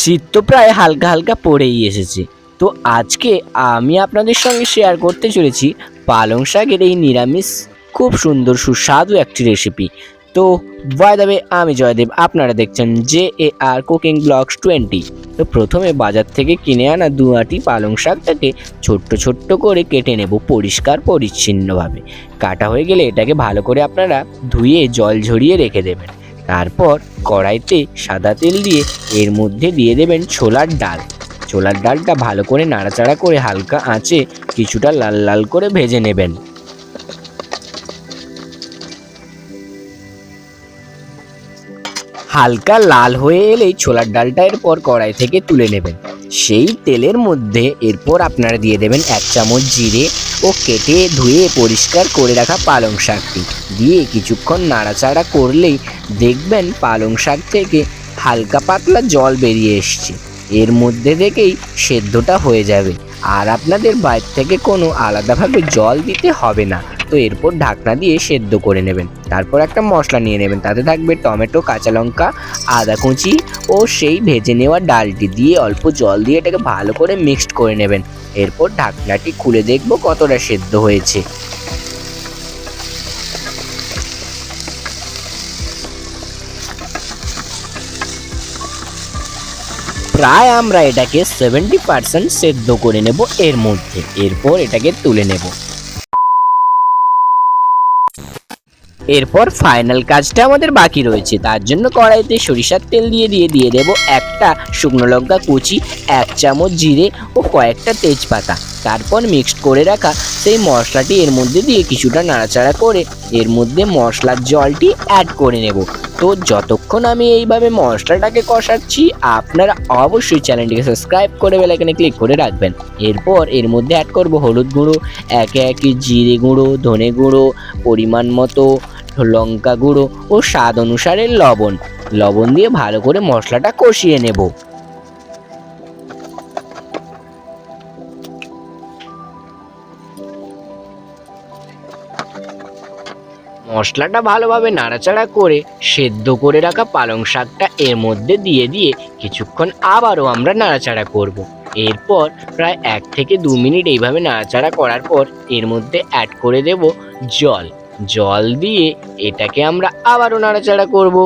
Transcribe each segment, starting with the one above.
শীত তো প্রায় হালকা হালকা পড়েই এসেছে। তো আজকে আমি আপনাদের সঙ্গে শেয়ার করতে চলেছি পালং শাকের এই নিরামিষ, খুব সুন্দর সুস্বাদু একটি রেসিপি তো বাই দাবে আমি জয়দেব, আপনারা দেখছেন J A R cooking blogs twenty তো প্রথমে বাজার থেকে কিনে আনা দু আটি পালং শাকটাকে ছোট্ট ছোট্ট করে কেটে নেব পরিষ্কার পরিচ্ছিন্নভাবে। কাটা হয়ে গেলে এটাকে ভালো করে আপনারা ধুয়ে জল ঝরিয়ে রেখে দেবেন। তারপর কড়াইতে সাদা তেল দিয়ে এর মধ্যে দিয়ে দেবেন ছোলার ডাল। ছোলার ডালটা ভালো করে নাড়াচাড়া করে হালকা আঁচে কিছুটা লাল লাল করে ভেজে নেবেন। হালকা লাল হয়ে এলেই ছোলার ডালটা এরপর কড়াই থেকে তুলে নেবেন। সেই তেলের মধ্যে এরপর আপনারা দিয়ে দেবেন এক চামচ জিরে ও কেটে ধুয়ে পরিষ্কার করে রাখা পালং শাকটি। দিয়ে কিছুক্ষণ নাড়াচাড়া করলেই দেখবেন পালং শাক থেকে হালকা পাতলা জল বেরিয়ে এসছে। এর মধ্যে থেকেই সেদ্ধটা হয়ে যাবে। আর আপনাদের বাইরে থেকে কোনো আলাদাভাবে জল দিতে হবে না। তো এরপর ঢাকনা দিয়ে সেদ্ধ করে নেবেন। তারপর একটা মশলা নিয়ে নেবেন, তাতে থাকবে টমেটো, কাঁচা লঙ্কা, আদা কুচি ও সেই ভেজে নেওয়া ডালটি দিয়ে অল্প জল দিয়ে এটাকে ভালো করে মিক্সড করে নেবেন। এরপর ঢাকনাটি খুলে দেখব কতটা সেদ্ধ হয়েছে। প্রায় আমরা এটাকে সেভেন্টি পার্সেন্ট সেদ্ধ করে নেব এর মধ্যে। এরপর এটাকে তুলে নেব। এরপর ফাইনাল কাজটা আমাদের বাকি রয়েছে। তার জন্য কড়াইতে সরিষার তেল দিয়ে দিয়ে দিয়ে দেব একটা শুকনো লঙ্কা কুচি, এক চামচ জিরে ও কয়েকটা তেজপাতা। তারপর মিক্সড করে রাখা সেই মশলাটি এর মধ্যে দিয়ে কিছুটা নাড়াচাড়া করে এর মধ্যে মশলার জলটি অ্যাড করে নেব। তো যতক্ষণ আমি এইভাবে মশলাটাকে কষাচ্ছি, আপনারা অবশ্যই চ্যানেলটিকে সাবস্ক্রাইব করে বেলাইকানে ক্লিক করে রাখবেন। এরপর এর মধ্যে অ্যাড করব হলুদ গুঁড়ো, একে একে জিরে গুঁড়ো, ধনে গুঁড়ো, পরিমাণ মতো লঙ্কা গুঁড়ো ও স্বাদ অনুসারে লবণ। লবণ দিয়ে ভালো করে মশলাটা কষিয়ে নেব। মশলাটা ভালোভাবে নাড়াচাড়া করে সেদ্ধ করে রাখা পালং শাকটা এর মধ্যে দিয়ে দিয়ে কিছুক্ষণ আবারও আমরা নাড়াচাড়া করব। এরপর প্রায় এক থেকে দু মিনিট এইভাবে নাড়াচাড়া করার পর এর মধ্যে অ্যাড করে দেব জল। জল দিয়ে এটাকে আমরা আবারও নাড়াচাড়া করব।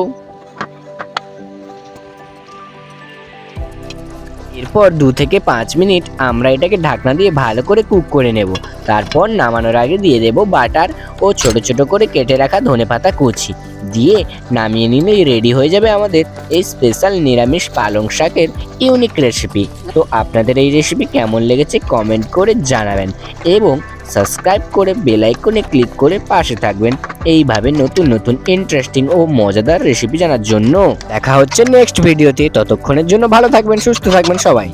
এরপর দু থেকে পাঁচ মিনিট আমরা এটাকে ঢাকনা দিয়ে ভালো করে কুক করে নেব। তারপর নামানোর আগে দিয়ে দেব বাটার ও ছোট ছোট করে কেটে রাখা ধনেপাতা কুচি। দিয়ে নামিয়ে নিলেই রেডি হয়ে যাবে আমাদের এই স্পেশাল নিরামিষ পালং শাকের ইউনিক রেসিপি তো আপনাদের এই রেসিপি কেমন লেগেছে কমেন্ট করে জানাবেন এবং সাবস্ক্রাইব করে বেল আইকনে ক্লিক করে পাশে থাকবেন। এইভাবে নতুন নতুন ইন্টারেস্টিং ও মজাদার রেসিপি জানার জন্য। দেখা হচ্ছে নেক্সট ভিডিওতে ততক্ষণের জন্য ভালো থাকবেন, সুস্থ থাকবেন সবাই।